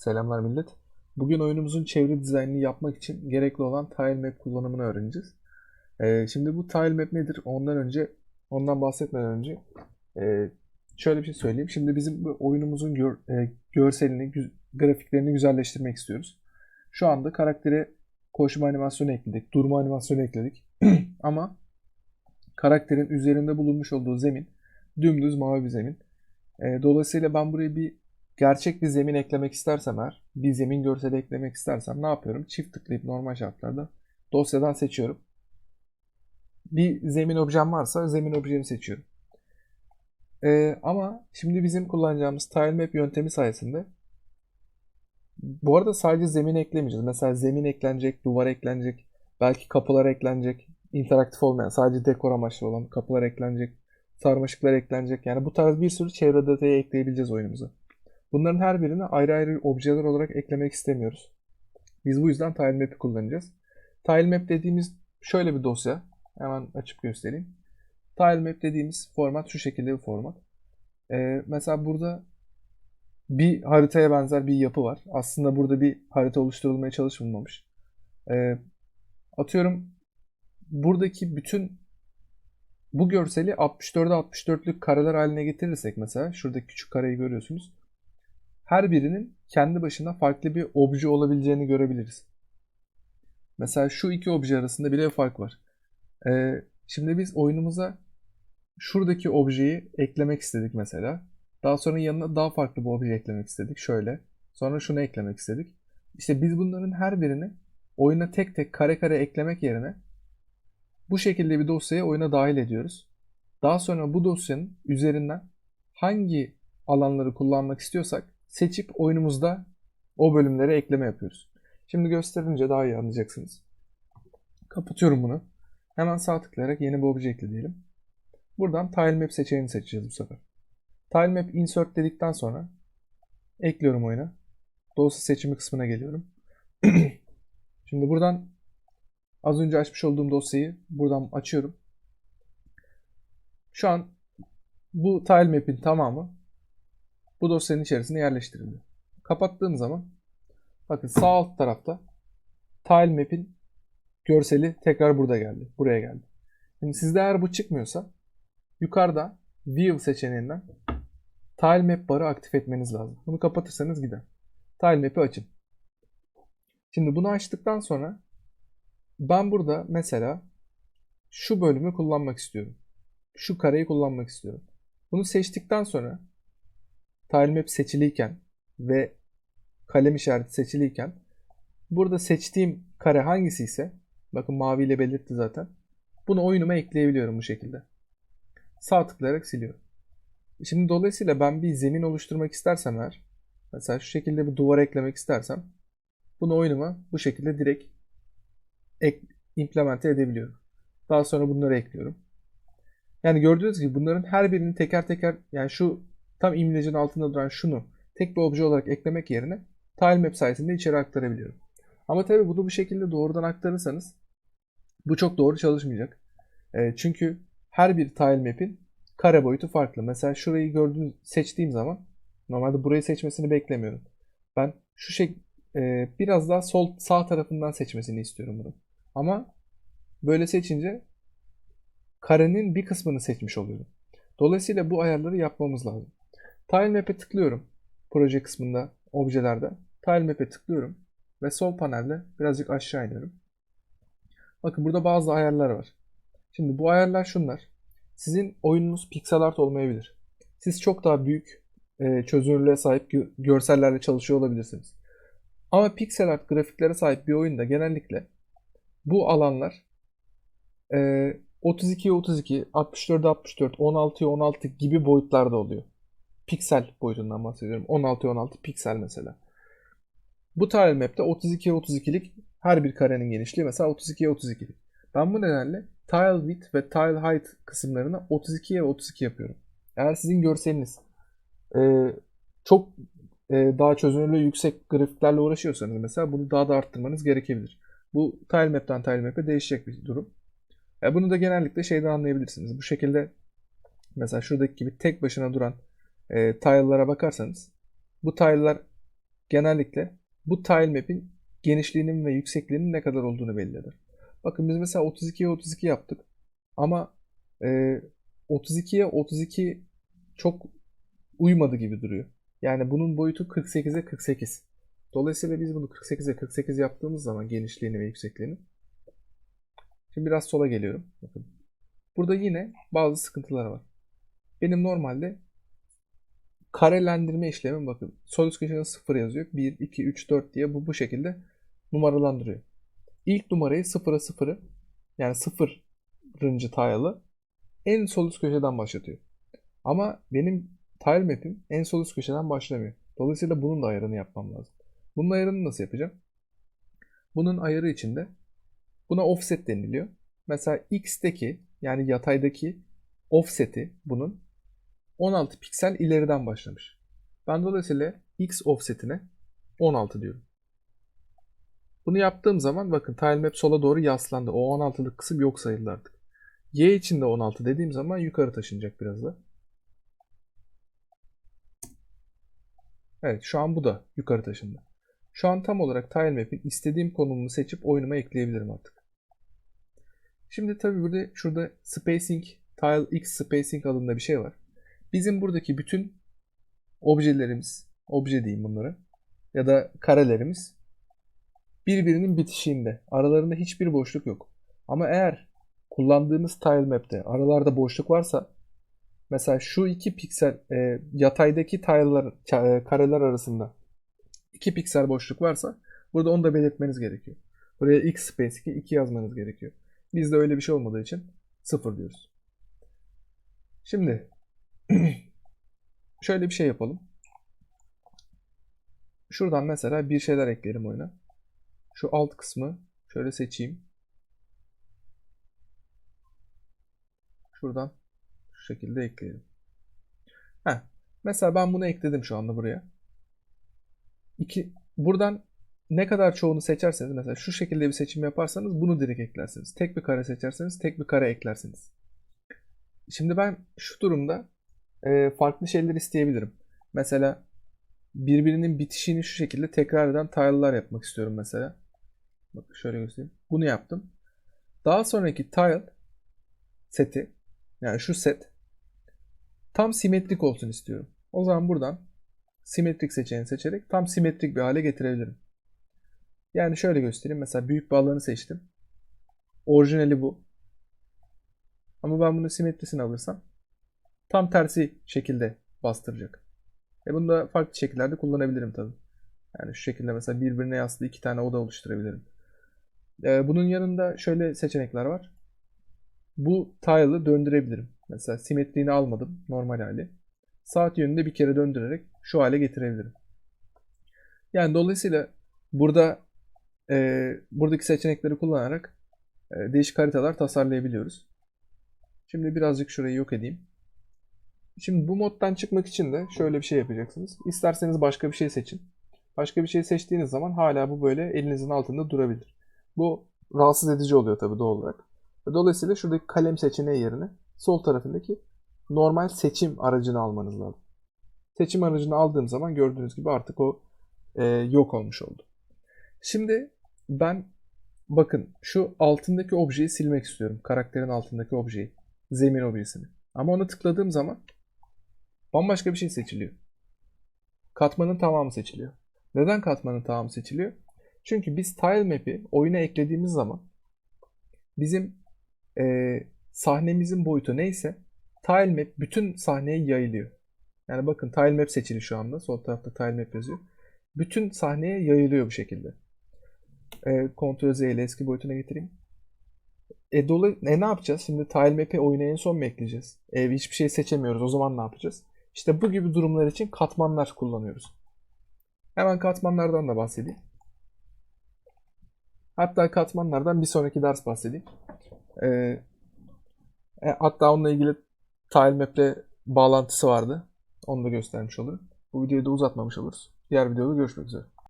Selamlar millet. Bugün oyunumuzun çevre dizaynını yapmak için gerekli olan tile map kullanımını öğreneceğiz. Ee, şimdi bu tile map nedir? Ondan önce, ondan bahsetmeden önce e, şöyle bir şey söyleyeyim. Şimdi bizim bu oyunumuzun gör, e, görselini, gü- grafiklerini güzelleştirmek istiyoruz. Şu anda karaktere koşma animasyonu ekledik, durma animasyonu ekledik. Ama karakterin üzerinde bulunmuş olduğu zemin dümdüz mavi bir zemin. E, dolayısıyla ben buraya bir gerçek bir zemin eklemek istersem eğer, bir zemin görseli eklemek istersem ne yapıyorum? Çift tıklayıp normal şartlarda dosyadan seçiyorum. Bir zemin objem varsa zemin objemi seçiyorum. Ee, ama şimdi bizim kullanacağımız tilemap yöntemi sayesinde bu arada sadece zemin eklemeyeceğiz. Mesela zemin eklenecek, duvar eklenecek, belki kapılar eklenecek. interaktif olmayan, sadece dekor amaçlı olan kapılar eklenecek, sarmaşıklar eklenecek. Yani bu tarz bir sürü çevre detayı ekleyebileceğiz oyunumuza. Bunların her birini ayrı ayrı objeler olarak eklemek istemiyoruz. Biz bu yüzden tilemap'i kullanacağız. Tilemap dediğimiz şöyle bir dosya. Hemen açıp göstereyim. Tilemap dediğimiz format şu şekilde bir format. Ee, mesela burada bir haritaya benzer bir yapı var. Aslında burada bir harita oluşturulmaya çalışılmamış. Ee, atıyorum buradaki bütün bu görseli 64'e 64'lük kareler haline getirirsek mesela şuradaki küçük kareyi görüyorsunuz. Her birinin kendi başına farklı bir obje olabileceğini görebiliriz. Mesela şu iki obje arasında bile bir fark var. Ee, şimdi biz oyunumuza şuradaki objeyi eklemek istedik mesela. Daha sonra yanına daha farklı bir obje eklemek istedik. Şöyle. Sonra şunu eklemek istedik. İşte biz bunların her birini oyuna tek tek kare kare eklemek yerine bu şekilde bir dosyaya oyuna dahil ediyoruz. Daha sonra bu dosyanın üzerinden hangi alanları kullanmak istiyorsak seçip oyunumuzda o bölümlere ekleme yapıyoruz. Şimdi gösterince daha iyi anlayacaksınız. Kapatıyorum bunu. Hemen sağ tıklayarak yeni bir obje ekle diyelim. Buradan tilemap seçeneğini seçeceğiz bu sefer. Tilemap insert dedikten sonra ekliyorum oyuna. Dosya seçimi kısmına geliyorum. Şimdi buradan az önce açmış olduğum dosyayı buradan açıyorum. Şu an bu tilemap'in tamamı bu dosyanın içerisine yerleştirildi. Kapattığım zaman bakın sağ alt tarafta tilemap'in görseli tekrar burada geldi. Buraya geldi. Şimdi sizde eğer bu çıkmıyorsa yukarıda View seçeneğinden Tilemap barı aktif etmeniz lazım. Bunu kapatırsanız gider. Tilemap'i açın. Şimdi bunu açtıktan sonra ben burada mesela şu bölümü kullanmak istiyorum. Şu kareyi kullanmak istiyorum. Bunu seçtikten sonra tilemap seçiliyken ve kalem işareti seçiliyken burada seçtiğim kare hangisi ise bakın maviyle belirtti zaten. Bunu oyunuma ekleyebiliyorum bu şekilde. Sağ tıklayarak siliyorum. Şimdi dolayısıyla ben bir zemin oluşturmak istersem eğer mesela şu şekilde bir duvar eklemek istersem bunu oyunuma bu şekilde direkt ek, implemente edebiliyorum. Daha sonra bunları ekliyorum. Yani gördüğünüz gibi bunların her birini teker teker yani şu tam imlecin altında duran şunu tek bir obje olarak eklemek yerine tilemap sayesinde içeri aktarabiliyorum. Ama tabii bunu bu şekilde doğrudan aktarırsanız bu çok doğru çalışmayacak. E, çünkü her bir tilemap'in kare boyutu farklı. Mesela şurayı gördüğünüz seçtiğim zaman normalde burayı seçmesini beklemiyorum. Ben şu şey e, biraz daha sol sağ tarafından seçmesini istiyorum bunu. Ama böyle seçince karenin bir kısmını seçmiş oluyorum. Dolayısıyla bu ayarları yapmamız lazım. Tilemap'e tıklıyorum. Proje kısmında, objelerde. Tilemap'e tıklıyorum. Ve sol panelde birazcık aşağı iniyorum. Bakın burada bazı ayarlar var. Şimdi bu ayarlar şunlar. Sizin oyununuz pixel art olmayabilir. Siz çok daha büyük e, çözünürlüğe sahip gö- görsellerle çalışıyor olabilirsiniz. Ama pixel art grafiklere sahip bir oyunda genellikle bu alanlar e, 32'ye 32, 64'e 64, 16'ya 16 gibi boyutlarda oluyor. Piksel boyutundan bahsediyorum. 16'ya 16 piksel mesela. Bu tilemap'te 32'ye 32'lik her bir karenin genişliği mesela 32'ye 32'lik. Ben bu nedenle tile width ve tile height kısımlarını 32'ye 32 yapıyorum. Eğer sizin görseliniz e, çok e, daha çözünürlüğü yüksek grafiklerle uğraşıyorsanız mesela bunu daha da arttırmanız gerekebilir. Bu tilemap'ten tilemap'e değişecek bir durum. E, bunu da genellikle şeyden anlayabilirsiniz. Bu şekilde mesela şuradaki gibi tek başına duran e, tile'lara bakarsanız bu tile'lar genellikle bu tile map'in genişliğinin ve yüksekliğinin ne kadar olduğunu belli eder. Bakın biz mesela 32'ye 32 yaptık. Ama e, 32'ye 32 çok uymadı gibi duruyor. Yani bunun boyutu 48'e 48. Dolayısıyla biz bunu 48'e 48 yaptığımız zaman genişliğini ve yüksekliğini. Şimdi biraz sola geliyorum. Bakın. Burada yine bazı sıkıntılar var. Benim normalde karelendirme işlemim bakın. Sol üst köşede 0 yazıyor. 1, 2, 3, 4 diye bu bu şekilde numaralandırıyor. İlk numarayı 0'a 0'ı yani 0. tile'ı en sol üst köşeden başlatıyor. Ama benim tile map'im en sol üst köşeden başlamıyor. Dolayısıyla bunun da ayarını yapmam lazım. Bunun ayarını nasıl yapacağım? Bunun ayarı içinde buna offset deniliyor. Mesela x'teki yani yataydaki offset'i bunun 16 piksel ileriden başlamış. Ben dolayısıyla x offset'ine 16 diyorum. Bunu yaptığım zaman bakın tile map sola doğru yaslandı. O 16'lık kısım yok sayıldı artık. Y için de 16 dediğim zaman yukarı taşınacak biraz da. Evet şu an bu da yukarı taşındı. Şu an tam olarak tile map'in istediğim konumunu seçip oyunuma ekleyebilirim artık. Şimdi tabii burada şurada spacing, tile x spacing adında bir şey var. Bizim buradaki bütün objelerimiz, obje diyeyim bunlara ya da karelerimiz birbirinin bitişiğinde. Aralarında hiçbir boşluk yok. Ama eğer kullandığınız tile map'te aralarda boşluk varsa mesela şu iki piksel e, yataydaki tile'lar e, kareler arasında 2 piksel boşluk varsa burada onu da belirtmeniz gerekiyor. Buraya x space 2, 2 yazmanız gerekiyor. Bizde öyle bir şey olmadığı için 0 diyoruz. Şimdi şöyle bir şey yapalım. Şuradan mesela bir şeyler ekleyelim oyuna. Şu alt kısmı şöyle seçeyim. Şuradan şu şekilde ekleyelim. Heh. Mesela ben bunu ekledim şu anda buraya. İki, buradan ne kadar çoğunu seçerseniz mesela şu şekilde bir seçim yaparsanız bunu direkt eklersiniz. Tek bir kare seçerseniz tek bir kare eklersiniz. Şimdi ben şu durumda e, farklı şeyler isteyebilirim. Mesela birbirinin bitişini şu şekilde tekrar eden tile'lar yapmak istiyorum mesela. Bak şöyle göstereyim. Bunu yaptım. Daha sonraki tile seti yani şu set tam simetrik olsun istiyorum. O zaman buradan simetrik seçeneğini seçerek tam simetrik bir hale getirebilirim. Yani şöyle göstereyim. Mesela büyük alanı seçtim. Orijinali bu. Ama ben bunu simetrisini alırsam tam tersi şekilde bastıracak. E bunu da farklı şekillerde kullanabilirim tabii. Yani şu şekilde mesela birbirine yaslı iki tane oda oluşturabilirim. E, bunun yanında şöyle seçenekler var. Bu tile'ı döndürebilirim. Mesela simetriğini almadım normal hali. Saat yönünde bir kere döndürerek şu hale getirebilirim. Yani dolayısıyla burada e, buradaki seçenekleri kullanarak e, değişik haritalar tasarlayabiliyoruz. Şimdi birazcık şurayı yok edeyim. Şimdi bu moddan çıkmak için de şöyle bir şey yapacaksınız. İsterseniz başka bir şey seçin. Başka bir şey seçtiğiniz zaman hala bu böyle elinizin altında durabilir. Bu rahatsız edici oluyor tabii doğal olarak. Dolayısıyla şuradaki kalem seçeneği yerine sol tarafındaki normal seçim aracını almanız lazım. Seçim aracını aldığım zaman gördüğünüz gibi artık o e, yok olmuş oldu. Şimdi ben bakın şu altındaki objeyi silmek istiyorum. Karakterin altındaki objeyi. Zemin objesini. Ama ona tıkladığım zaman bambaşka bir şey seçiliyor. Katmanın tamamı seçiliyor. Neden katmanın tamamı seçiliyor? Çünkü biz tile map'i oyuna eklediğimiz zaman bizim e, sahnemizin boyutu neyse tile map bütün sahneye yayılıyor. Yani bakın tile map seçili şu anda. Sol tarafta tile map yazıyor. Bütün sahneye yayılıyor bu şekilde. E, Ctrl Z ile eski boyutuna getireyim. E, dolu, e ne yapacağız? Şimdi tile map'i oyuna en son mu ekleyeceğiz? E, hiçbir şey seçemiyoruz. O zaman ne yapacağız? İşte bu gibi durumlar için katmanlar kullanıyoruz. Hemen katmanlardan da bahsedeyim. Hatta katmanlardan bir sonraki ders bahsedeyim. Ee, e, hatta onunla ilgili tilemap'le bağlantısı vardı. Onu da göstermiş olurum. Bu videoyu da uzatmamış oluruz. Diğer videoda görüşmek üzere.